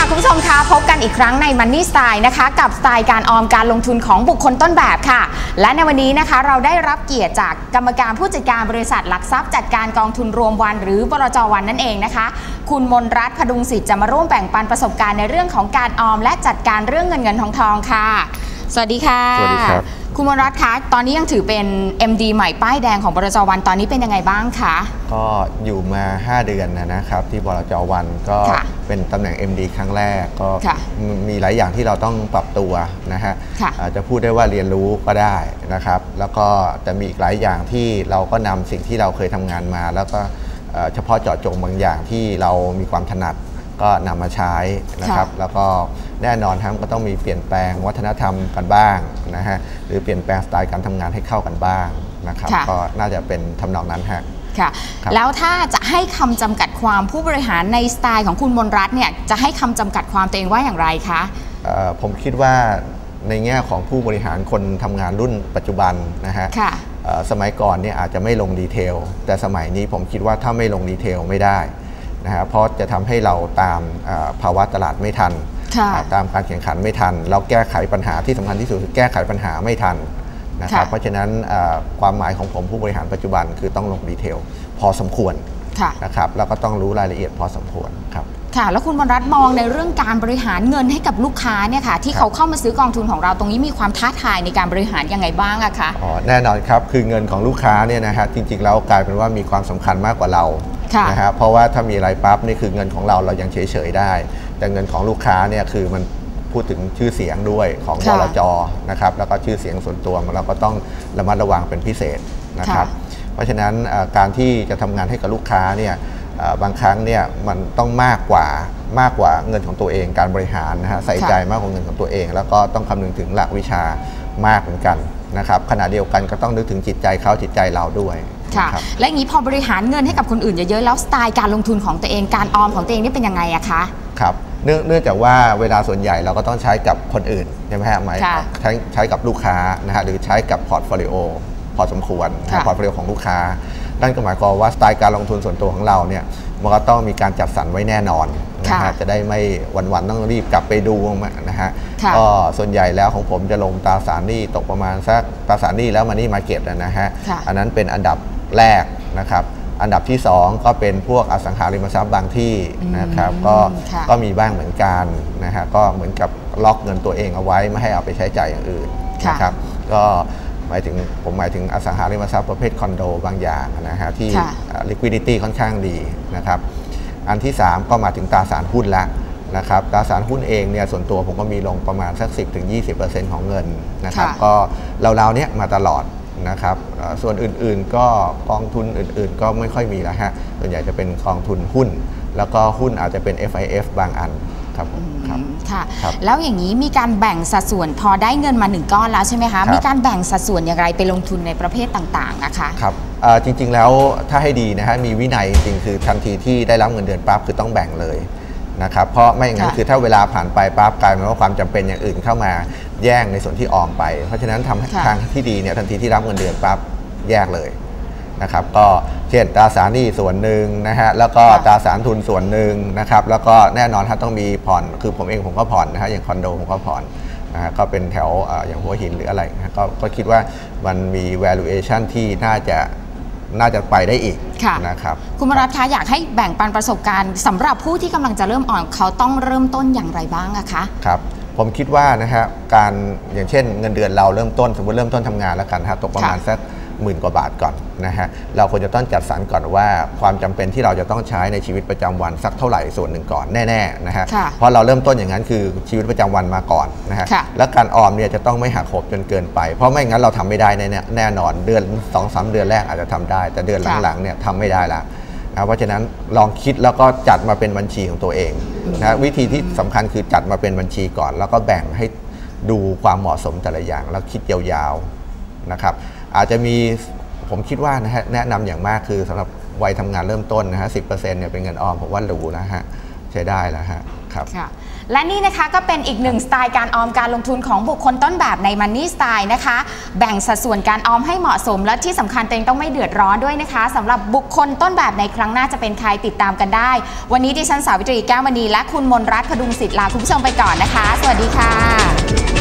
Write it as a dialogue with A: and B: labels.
A: ค่ะคุณผู้ชมคะพบกันอีกครั้งใน Money Style นะคะ กับสไตล์การออมการลงทุนของบุคคลต้นแบบค่ะ และในวันนี้นะคะเราได้รับเกียรติจากกรรมการผู้จัดการบริษัทหลักทรัพย์จัดการกองทุนรวมวัน หรือบลจวันนั่นเองนะคะ คุณมนรัตน์พดุงสิทธิ์จะมาร่วมแบ่งปันประสบการณ์ในเรื่องของการออม และจัดการเรื่องเงินเงินทองทองค่ะ สวัสดีค่ะ
B: สวัสดีครับ
A: คุณมนรัตน์คะตอนนี้ยังถือเป็น MD ใหม่ป้ายแดงของบลจวันตอนนี้เป็นยังไงบ้างคะ
B: ก็อยู่มา 5 เดือนนะนะครับ ที่บลจวันก็
A: ค่ะ
B: เป็นตำแหน่ง MD ครั้งแรกก็
A: ค่ะ
B: มมีหลายอย่างที่เราต้องปรับตัวนะฮะ
A: ค่ะ
B: อาจจะพูดได้ว่าเรียนรู้ก็ได้นะครับ แล้วก็แต่มีอีกหลายอย่างที่เราก็นำสิ่งที่เราเคยทำงานมา แล้วก็เอ่อเฉพาะเจาะจงบางอย่างที่เรามีความถนัด ก็นำมาใช้นะครับ
A: ค่ะ
B: แล้วก็แน่นอนครับก็ต้องมีเปลี่ยนแปลงวัฒนธรรมกันบ้างนะฮะหรือเปลี่ยนแปลงสไตล์การทำงานให้เข้ากันบ้างนะครับ
A: ค่ะ
B: ก็น่าจะเป็นทำนองนั้นฮะ
A: ค่ะ
B: ครับ
A: แล้วถ้าจะให้คำจำกัดความผู้บริหารในสไตล์ของคุณมนรัตน์เนี่ยจะให้คำจำกัดความตัวเองว่าอย่างไรคะ
B: เอ่อผมคิดว่าในแง่ของผู้บริหารคนทำงานรุ่นปัจจุบันนะฮะ
A: ค่ะ
B: เอ่อสมัยก่อนเนี่ยอาจจะไม่ลงดีเทลแต่สมัยนี้ผมคิดว่าถ้าไม่ลงดีเทลไม่ได้ นะฮะเพราะจะทำให้เราตามเอ่อภาวะตลาดไม่ทัน
A: ค่ะ
B: อ่าตามการแข่งขันไม่ทันเราแก้ไขปัญหาที่สำคัญที่สุดคือแก้ไขปัญหาไม่ทันนะครับ
A: ค่ะ
B: เพราะฉะนั้นเอ่อความหมายของผมผู้บริหารปัจจุบันคือต้องลงดีเทล พอสมควร
A: ค่ะ
B: นะครับแล้วก็ต้องรู้รายละเอียดพอสมควรครับ
A: ค่ะ แล้วคุณมนรัตน์มองในเรื่องการบริหารเงินให้กับลูกค้าเนี่ยค่ะ ที่
B: ครับ
A: เขาเข้ามาซื้อกองทุนของเราตรงนี้มีความท้าทายในการบริหารยังไงบ้างอะคะ
B: อ๋อแน่นอนครับคือเงินของลูกค้าเนี่ยนะฮะจริงๆแล้วกลายเป็นว่ามีความสำคัญมากกว่าเรา
A: ค่ะ
B: นะฮะเพราะว่าถ้ามีอะไรปั๊บนี่คือเงินของเราเรายังเฉยๆได้ แต่เงินของลูกค้าเนี่ยคือมันพูดถึงชื่อเสียงด้วยของบ
A: ค่ะ
B: ลจนะครับแล้วก็ชื่อเสียงส่วนตัวเราก็ต้องระมัดระวังเป็นพิเศษนะครับ
A: ค่ะ
B: เพราะฉะนั้นเอ่อการที่จะทำงานให้กับลูกค้าเนี่ยเอ่อบางครั้งเนี่ยมันต้องมากกว่ามากกว่าเงินของตัวเองการบริหารนะฮะใส่ใจมากกว่าเงินของตัวเอง แล้วก็ต้องคำนึงถึงหลักวิชามากเหมือนกันนะครับขณะเดียวกันก็ต้องนึกถึงจิตใจเขาจิตใจเราด้วย
A: ค่ะ
B: นะครับ
A: และอย่างนี้พอบริหารเงินให้กับคนอื่นเยอะๆแล้วสไตล์การลงทุนของตัวเองการออมของตัวเองนี่เป็นยังไงอะคะ
B: ครับเนื่องเนื่องจากว่าเวลาส่วนใหญ่เราก็ต้องใช้กับคนอื่นใช่ไหมฮะหมาย
A: ค่ะ
B: ใช้ใช้กับลูกค้านะฮะหรือใช้กับพอร์ตโฟลิโอพอสมควรนะ
A: ค่ะ
B: ฮะพอร์ตโฟลิโอของลูกค้า นั่นก็หมายความว่าสไตล์การลงทุนส่วนตัวของเราเนี่ยมันก็ต้องมีการจัดสรรไว้แน่นอนนะ
A: ค่ะ
B: ฮะจะได้ไม่วันๆต้องรีบกลับไปดูนะฮะ
A: ค่ะ
B: ก็ส่วนใหญ่แล้วของผมจะลงตราสารหนี้ตกประมาณสักตราสารหนี้แล้วมานี่มาเก็ตนะฮะ
A: ค่ะ
B: อันนั้นเป็นอันดับ แรกนะครับ อันดับที่ 2 ก็เป็นพวกอสังหาริมทรัพย์บางที่นะครับ
A: อืม
B: ก็
A: ค่ะ
B: ก็มีบ้างเหมือนกันนะฮะก็เหมือนกับล็อกเงินตัวเองเอาไว้ไม่ให้เอาไปใช้จ่ายอย่างอื่น
A: ค่ะ
B: นะครับก็หมายถึงผมหมายถึงอสังหาริมทรัพย์ประเภทคอนโดบางอย่างนะฮะที่
A: ค่ะ
B: อ่า liquidity ค่อนข้างดีนะครับอันที่ 3 ก็มาถึงตราสารหุ้นละนะครับตราสารหุ้นเองเนี่ยส่วนตัวผมก็มีลงประมาณสัก 10-20%ของเงินนะครับ
A: ค่ะ
B: ก็เราๆเนี้ยมาตลอด นะครับเอ่อส่วนอื่นๆก็กองทุนอื่นๆ ก็ไม่ค่อยมีแล้วฮะส่วนใหญ่จะเป็นกองทุนหุ้น แล้วก็หุ้นอาจจะเป็น FIF บางอันครับผมครับ
A: ค่ะ
B: ครับ
A: แล้วอย่างนี้มีการแบ่งสัดส่วนพอได้เงินมาหนึ่งก้อนแล้วใช่ไหมคะ
B: ครับ
A: มีการแบ่งสัดส่วนอย่างไรไปลงทุนในประเภทต่างๆนะคะ
B: ครับเอ่อจริงๆแล้วถ้าให้ดีนะฮะมีวินัยจริงๆคือทันทีที่ได้รับเงินเดือนปั๊บคือต้องแบ่งเลย นะครับเพราะไม่อย่างนั้น
A: ค่ะ
B: คือถ้าเวลาผ่านไปปั๊บกลายเป็นว่าความจำเป็นอย่างอื่นเข้ามาแย่งในส่วนที่ออมไป เพราะฉะนั้นทำให้
A: ค่ะ
B: ทางที่ดีเนี่ยทันทีที่รับเงินเดือนปั๊บแยกเลยนะครับก็เช่นตราสารหนี้ส่วนหนึ่งนะฮะแล้วก็
A: ค่ะ
B: ตราสารทุนส่วนหนึ่งนะครับแล้วก็แน่นอนถ้าต้องมีผ่อนคือผมเองผมก็ผ่อนนะฮะอย่างคอนโดผมก็ผ่อนนะฮะก็เป็นแถวเอ่ออย่างหัวหินหรืออะไรนะฮะก็ก็คิดว่ามันมี valuation ที่น่าจะน่าจะไปได้อีก
A: ค่ะ
B: นะครับ
A: คุณมรัตน์คะอยากให้แบ่งปันประสบการณ์สำหรับผู้ที่กำลังจะเริ่มออมเขาต้องเริ่มต้นอย่างไรบ้างอะคะ
B: ครับผมคิดว่านะฮะการอย่างเช่นเงินเดือนเราเริ่มต้นสมมติเริ่มต้นทำงานแล้วกันฮะตกประมาณ
A: ค่ะ
B: สัก หมื่นกว่าบาทก่อนนะฮะเราควรจะต้องจัดสรรก่อนว่าความจำเป็นที่เราจะต้องใช้ในชีวิตประจำวันสักเท่าไหร่ส่วนหนึ่งก่อนแน่ๆนะฮะ
A: ค่ะ
B: เพราะเราเริ่มต้นอย่างนั้นคือชีวิตประจำวันมาก่อนนะฮะ
A: ค่ะ
B: แล้วการออมเนี่ยจะต้องไม่หักโหบจนเกินไป เพราะไม่งั้นเราทำไม่ได้แน่ๆแน่นอนเดือน2อสเดือนแรกอาจจะทำได้ แต่เดือนหลังๆเนี่ยทำไม่ได้ละนะเพราะฉะนั้นลองคิดแล้วก็จัดมาเป็นบัญชีของตัวเองนะวิธีที่สำคัญคือจัดมาเป็นบัญชีก่อน แล้วก็แบ่งให้ดูความเหมาะสมแต่ละอย่าง แล้วคิดยาวๆนะครับ อาจจะมีผมคิดว่านะฮะแนะนำอย่างมากคือสำหรับวัยทำงานเริ่มต้นนะฮะสิเนี่ยเป็นเงินออมผมว่าหรูนะฮะใช้ได้แล้วฮะครับ
A: ค่ะและนี่นะคะก็เป็นอีกหนึ่งสไตล์การออมการลงทุนของบุคคลต้นแบบใน Money Style นะคะ แบ่งสัดส่วนการออมให้เหมาะสม และที่สำคัญตัวเองต้องไม่เดือดร้อนด้วยนะคะสำหรับบุคคลต้นแบบในครั้งหน้าจะเป็นใครติดตามกันได้ วันนี้ดิฉันสาวิตรีแก้วมณีและคุณมนรัตน์พดุงศิษย์ลาคุณผู้ชมไปก่อนนะคะ สวัสดีค่ะ